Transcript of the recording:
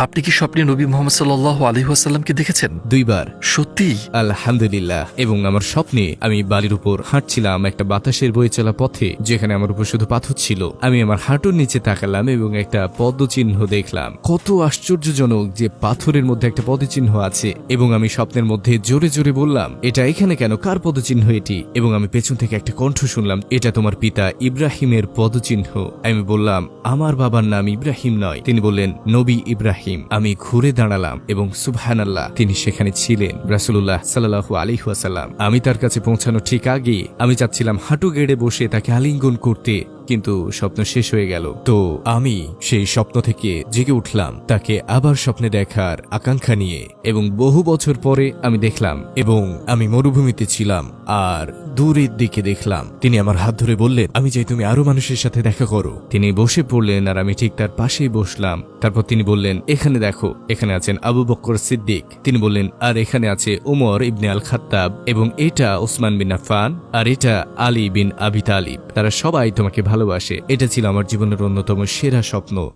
আপনি কি স্বপ্নে নবী মোহাম্মদ সাল্লাহ আলী আসাল্লামকে দেখেছেন? দুইবার। সত্যি? আলহামদুলিল্লাহ। এবং আমার স্বপ্নে আমি বালির উপর হাঁটছিলাম একটা বাতাসের বয়ে চলা পথে যেখানে আমার উপর শুধু পাথর ছিল। আমি আমার হাঁটুর নিচে তাকালাম এবং একটা পদচিহ্ন দেখলাম। কত আশ্চর্যজনক যে পাথরের মধ্যে একটা পদচিহ্ন আছে। এবং আমি স্বপ্নের মধ্যে জোরে জোরে বললাম এটা এখানে কেন? কার পদচিহ্ন এটি? এবং আমি পেছন থেকে একটা কণ্ঠ শুনলাম এটা তোমার পিতা ইব্রাহিমের পদচিহ্ন আমি বললাম আমার বাবার নাম ইব্রাহিম নয়। তিনি বললেন নবী ইব্রাহিম। আমি ঘুরে দাঁড়ালাম এবং সুবহানাল্লাহ, তিনি সেখানে ছিলেন। রাসুল্লাহ সাল্লাহু আলিহাসাল্লাম আমি তার কাছে পৌঁছানো ঠিক আগে আমি চাচ্ছিলাম হাঁটু গেড়ে বসে তাকে আলিঙ্গন করতে। কিন্তু স্বপ্ন শেষ হয়ে গেল। তো আমি সেই স্বপ্ন থেকে জেগে উঠলাম, তাকে আবার স্বপ্নে দেখার আকাঙ্ক্ষা নিয়ে এবং বহু বছর পরে আমি দেখলাম এবং আমি মরুভূমিতে ছিলাম আর দূরের দিকে দেখলাম। তিনি আমার হাত ধরে বললেন, আমি চাই তুমি আরও মানুষের সাথে দেখা করো। তিনি বসে পড়লেন আর আমি ঠিক তার পাশেই বসলাম। তারপর তিনি বললেন, এখানে দেখো, এখানে আছেন আবু বক্কর সিদ্দিক। তিনি বললেন, আর এখানে আছে উমর ইবনে আল খাত্তাব এবং এটা ওসমান বিন আফান আর এটা আলী বিন আবি তালিব। তারা সবাই তোমাকে ভালোবাসে। এটা ছিল আমার জীবনের অন্যতম সেরা স্বপ্ন।